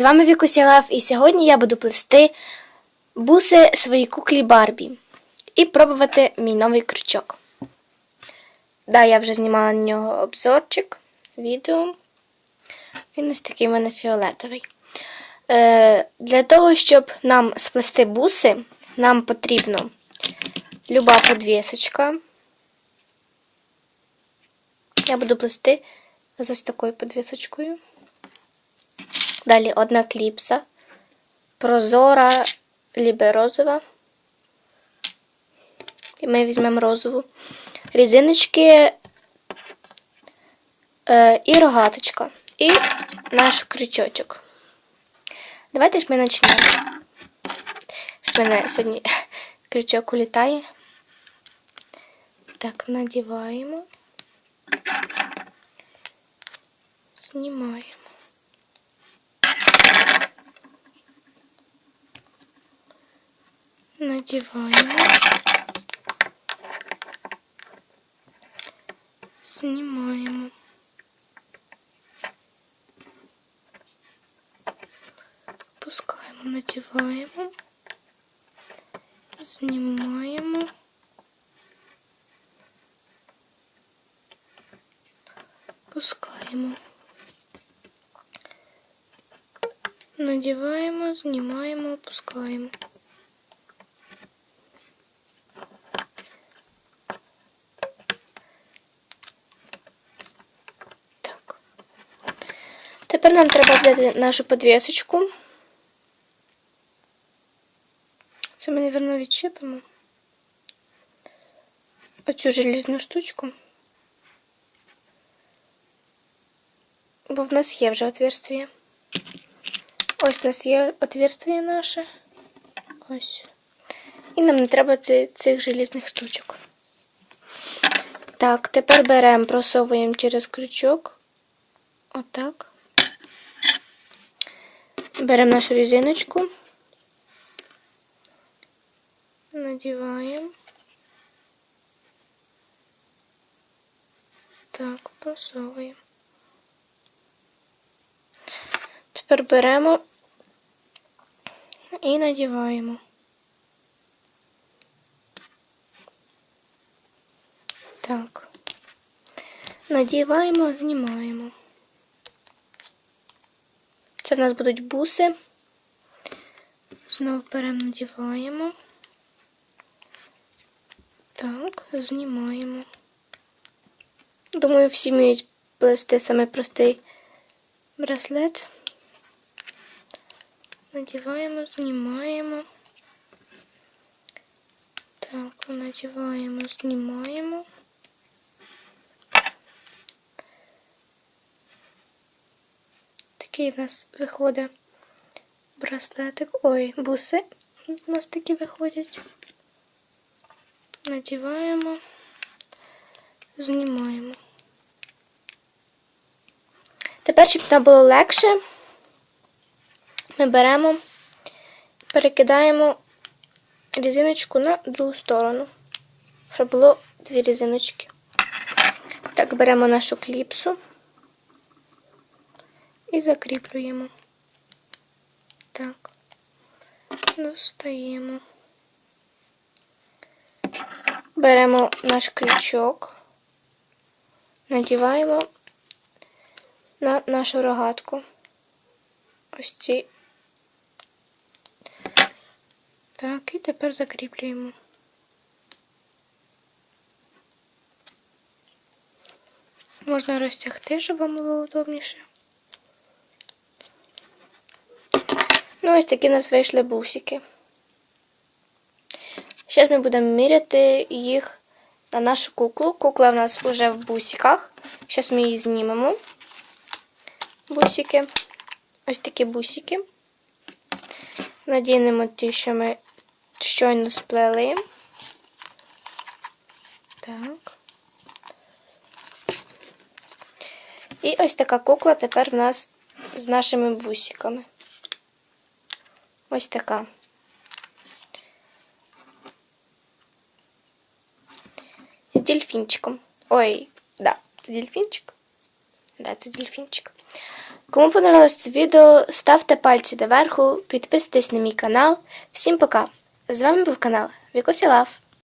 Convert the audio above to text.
З вами Вікуся Лав, і сьогодні я буду плести буси своїй куклі Барбі і пробувати мій новий крючок. Да, я вже знімала на нього обзорчик, відео. Він ось такий в мене фіолетовий. Е, для того, щоб нам сплести буси, нам потрібно люба подвісочка. Я буду плести з ось такою подвісочкою. Далі одна кліпса, прозора, лібе розова. І ми візьмемо розову. Різиночки е, і рогаточка. І наш крючочок. Давайте ж ми почнемо. В мене сьогодні крючок улітає. Так, надіваємо. Знімаємо. Надіваємо. Знімаємо. Пускаємо, надіваємо. Знімаємо. Пускаємо. Надіваємо, знімаємо, опускаємо. Тепер нам треба взяти нашу подвісочку. Це ми, мабуть, відчепимо. Оцю желізну штучку. Бо в нас є вже отверстие. Ось у нас є отверстие наше. Ось. І нам не треба цих желізних штучок. Так, тепер беремо, просовуємо через крючок. Отак. Беремо нашу резиночку. Надіваємо. Так, просовуємо. Тепер беремо і надіваємо. Так. Надіваємо, знімаємо. Це в нас будуть буси. Знову беремо, надіваємо. Так, знімаємо. Думаю, всі вміють плести саме простий браслет. Надіваємо, знімаємо. Так, надіваємо, знімаємо. Такий в нас виходить браслетик. Ой, буси у нас такі виходять. Надіваємо, знімаємо. Тепер, щоб нам було легше, ми беремо, перекидаємо різиночку на другу сторону, щоб було дві різиночки. Так, беремо нашу кліпсу і закріплюємо. Так, достаємо. Беремо наш крючок, надіваємо на нашу рогатку. Ось ці. Так, і тепер закріплюємо. Можна розтягти, щоб вам було удобніше. Ну, ось такі у нас вийшли бусики. Зараз ми будемо міряти їх на нашу куклу. Кукла в нас вже в бусиках. Зараз ми її знімемо. Бусики. Ось такі бусики. Надінемо ті, що ми щойно сплели. Так. І ось така кукла тепер в нас з нашими бусиками. Ось така. З дельфінчиком. Ой, да, це дельфінчик. Да, це дельфінчик. Кому понравилось це відео, ставте пальці доверху, підписуйтесь на мій канал. Всім пока! З вами був канал Вікосі Лав.